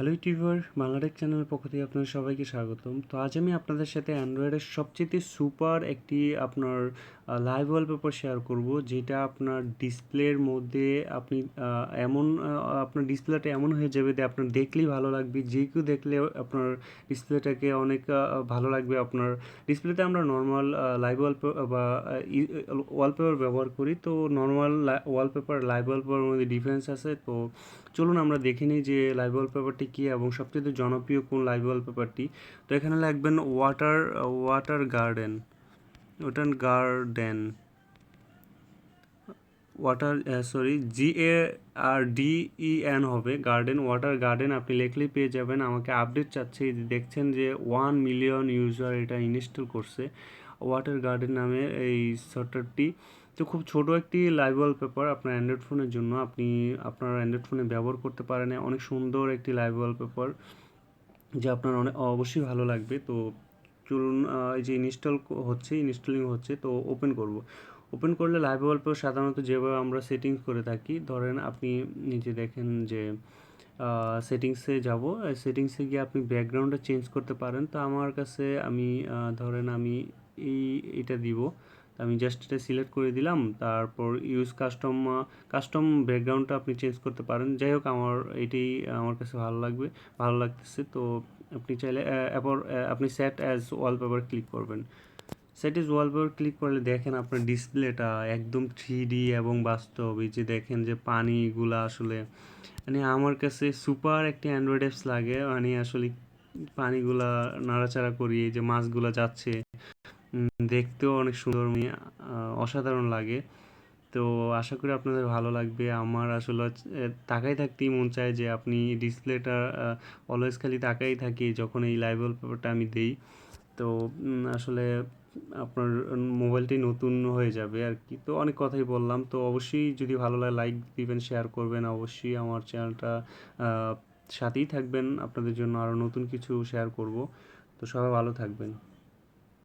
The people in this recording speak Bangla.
হ্যালো ইউটিউবার বাংলাটেক চ্যানেলের পক্ষ থেকে আপনাদের সবাইকে স্বাগতম। তো আজ আমি আপনাদের সাথে অ্যান্ড্রয়েডের সবচেয়ে সুপার একটি আপনার লাইভ ওয়ালপেপার শেয়ার করব, যেটা আপনার ডিসপ্লের মধ্যে আপনি এমন আপনার ডিসপ্লেটা এমন হয়ে যাবে যে আপনার দেখলেই ভালো লাগবে, যে কেউ দেখলে আপনার ডিসপ্লেটাকে অনেক ভালো লাগবে। আপনার ডিসপ্লেতে আমরা নর্মাল লাইভ ওয়ালপেপার বা ওয়ালপেপার ব্যবহার করি। তো নর্মাল ওয়ালপেপার লাইভ ওয়ালপেপারের মধ্যে ডিফারেন্স আছে। তো চলুন আমরা দেখে নিই যে লাইভ ওয়ালপেপারটি কী এবং সবচেয়ে জনপ্রিয় কোন লাইভ ওয়ালপেপারটি তো এখানে লিখবেন water water garden water garden water sorry G A R D E N হবে গার্ডেন ওয়াটার গার্ডেন আপনি লিখলেই পেয়ে যাবেন। আমাকে আপডেট চাচ্ছে, দেখছেন যে ওয়ান মিলিয়ন ইউজার এটা ইনস্টল করছে। ওয়াটার গার্ডেন নামে এই সফটওয়্যারটি তো খুব ছোট একটি লাইভ ওয়ালপেপার আপনার অ্যান্ড্রয়েড ফোনের জন্য। আপনি আপনার অ্যান্ড্রয়েড ফোনে ব্যবহার করতে পারেন। অনেক সুন্দর একটি লাইভ ওয়ালপেপার যা আপনার অনেক অবশ্যই ভালো লাগবে। তো চলুন এই যে ইনস্টল হচ্ছে ইনস্টলিং হচ্ছে, তো ওপেন করব। ওপেন করলে লাইভ ওয়ালপেপার সাধারণত যেভাবে আমরা সেটিংস করে থাকি, ধরেন আপনি নিজে দেখেন যে সেটিংসে যাব। সেটিংসে গিয়ে আপনি ব্যাকগ্রাউন্ডটা চেঞ্জ করতে পারেন। তো আমার কাছে আমি ধরেন আমি এই, এটা দিব। আমি জাস্ট এটা সিলেক্ট করে দিলাম। তারপর ইউজ কাস্টম কাস্টম ব্যাকগ্রাউন্ডটা আপনি চেঞ্জ করতে পারেন। যাই হোক, আমার এটাই, আমার কাছে ভালো লাগবে, ভালো লাগতেছে। তো আপনি চাইলে এরপর আপনি সেট অ্যাজ ওয়ালপেপার ক্লিক করবেন। সেট ইজ ওয়ালপেপার ক্লিক করলে দেখেন আপনার ডিসপ্লেটা একদম থ্রি এবং বাস্তব। এই যে দেখেন যে পানিগুলো আসলে মানে আমার কাছে সুপার একটি অ্যান্ড্রয়েড অ্যাপস লাগে। মানে আসলে পানিগুলা নাড়াচাড়া করি, এই যে মাছগুলা যাচ্ছে। দেখতেও অনেক সুন্দর আহ, অসাধারণ লাগে। তো আশা করি আপনাদের ভালো লাগবে। আমার আসলে তাকাই থাকতেই মন চায় যে আপনি ডিসপ্লেটা অলওয়েজ খালি তাকাই থাকি যখন এই লাইভ ওয়ালপেপারটা আমি দেই। তো আসলে আপনার মোবাইলটি নতুন হয়ে যাবে আর কি। তো অনেক কথাই বললাম। তো অবশ্যই যদি ভালো লাগে লাইক দিবেন শেয়ার করবেন। অবশ্যই আমার চ্যানেলটা সাথেই থাকবেন। আপনাদের জন্য আরও নতুন কিছু শেয়ার করব। তো সবাই ভালো থাকবেন।